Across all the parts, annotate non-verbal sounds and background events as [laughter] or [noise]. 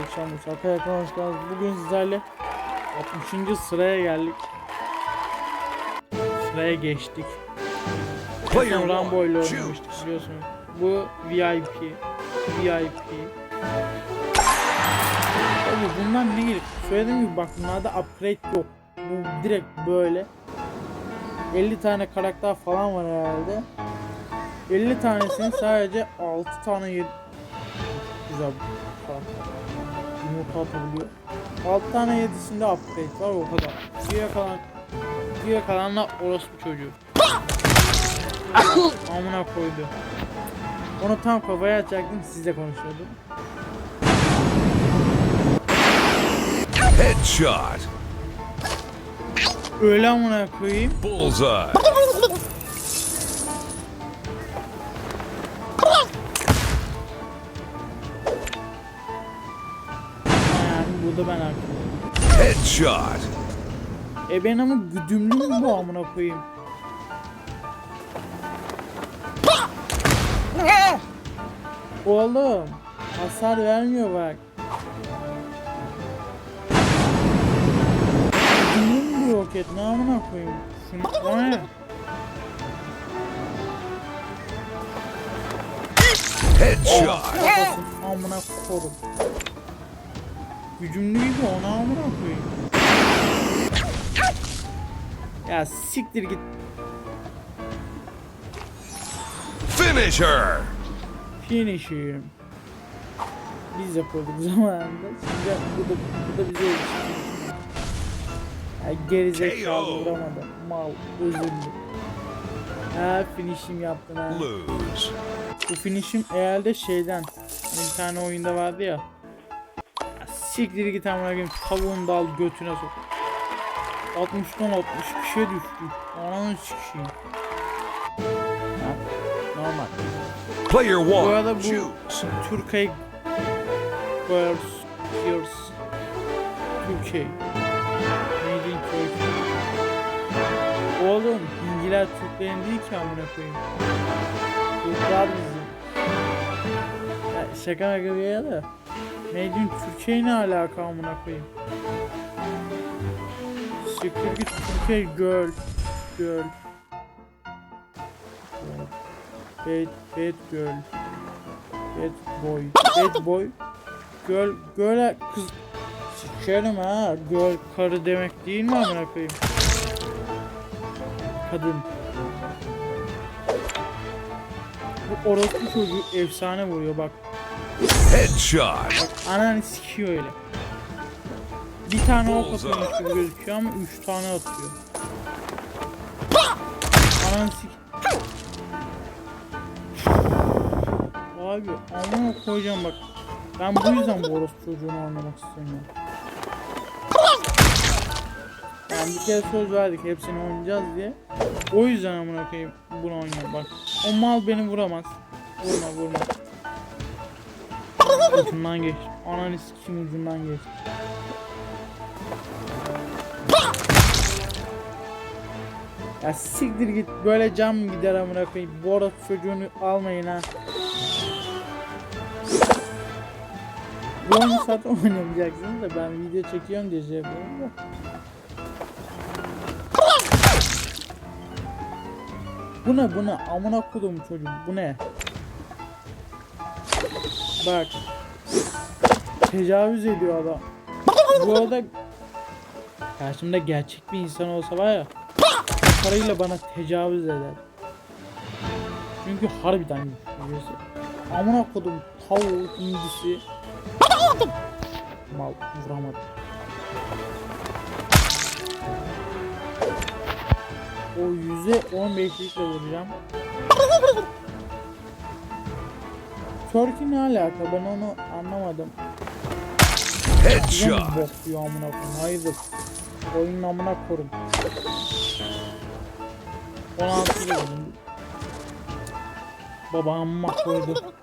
Akşam Şaka yakın hoş geldiniz. Bugün sizlerle 60. sıraya geldik. Sıraya geçtik. Son Rambo ile oynamıştık biliyorsunuz. Bu VIP. VIP. Abi bundan ne gerek? Söylediğim gibi bak bunlarda upgrade yok. Bu direkt böyle. 50 tane karakter falan var herhalde. 50 tanesinin sadece 6 tane yedi... Güzel bir karakter. Yumurta atabiliyor. 6 tane 7'sinde upgrade var o kadar. Geriye kalan Geriye kalanla orospu çocuğu. Amına koydu. Onu tam kafaya atacaktım sizle konuşuyordum. Headshot. Öyle amına koyayım. Bullseye. Headshot. E ben ama güdümlü mü bu amına koyayım? Oğlum hasar vermiyor bak. Güdümlü bu roket? Ne amına koyayım? Şunu o ne? Headshot. Kafasın amına korum. Gücümlü gibi ona amına koyayım. Ya siktir git. Finish her. Finish'im. Biz yapıyorduk zamanında. Şimdi bu da, bu da bize yetişti. Ya KO. vuramadı. Mal, özürlü. Ha finish'im yaptın ha. Lose. Bu finish'im herhalde şeyden. Hani bir tane oyunda vardı ya. Ya siktir git amına koyayım. Tavuğunu da al götüne sok. 60'tan 62'ye düştü. Ananı sikeyim. Ha, Normal. Player Bu one. arada bu. Türkiye Girls Girls Türkiye Made in Turkey Oğlum İngiliz Türklerin değil ki amına koyayım Türkler bizim ya Şaka bir yana da Made in Türkiye ne alaka amına koyayım Siktir git Türkiye girl Girl Bad, bad girl Bad boy. Bad boy. Girl, girl'e kız sikerim ha. Girl karı demek değil mi amına koyayım? Kadın. Bu orospu çocuğu efsane vuruyor bak. Headshot. Ananı sikiyor öyle. Bir tane ok atıyormuş gibi gözüküyor ama üç tane atıyor. Ananı sik... Abi amına koyacağım bak. Ben bu yüzden bu orospu çocuğunu oynamak istemiyorum. Yani bir kere söz verdik hepsini oynayacağız diye. O yüzden amına koyayım bunu oynuyorum bak. O mal beni vuramaz. Vurma vurma. Ucundan geç. Ananı sikim ucundan geç. Ya siktir git böyle cam gider amına koyayım. Bu arada çocuğunu almayın ha. Bu oyunu zaten oynamayacaksınız da ben video çekiyorum diye şey yapıyorum da. Bu ne bu ne amına kodum çocuğum bu ne? Bak. Tecavüz ediyor adam. Bu arada karşımda gerçek bir insan olsa var ya parayla bana tecavüz eder. Çünkü harbiden güçlüyüz. Amına kodum tavuğu indisi. Mal vuramadım. O yüze 15'likle vuracağım. Turkey ne alaka ben onu anlamadım. Bize mi Headshot. bok diyor amına koyayım hayırdır. Oyunun amına korum. 16 dedim. [laughs] Baba amma koydu.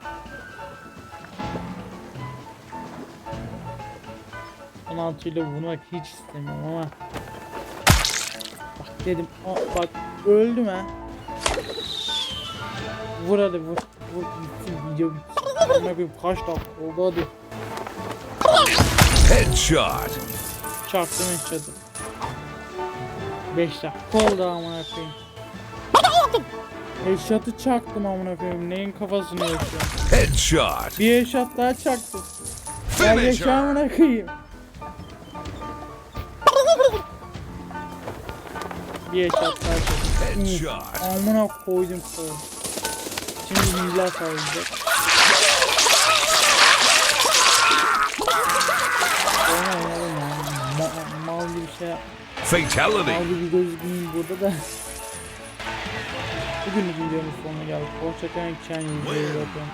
...16 ile vurmak hiç istemiyorum ama... Bak dedim, aa, bak öldüm ha. Vur hadi vur. Vur bitsin video bitsin. Amına koyayım kaç dakika oldu hadi. Headshot. Çaktım eşyadı. 5 dakika oldu amına koyayım. Eşyatı çaktım amına koyayım. Neyin kafasını yaşıyorum. Headshot. Bir eşyat daha çaktım. Gel yaşa amına koyayım. Bir eşyat daha çaktım. Headshot. Amına koydum koydum. Şimdi millet alacak. Mal gibi şey. Fatality. Mal gibi gözükmeyeyim burada da. [laughs] Bugünlük videonun sonuna geldik. Hoşçakalın. Kendinize iyi bakın.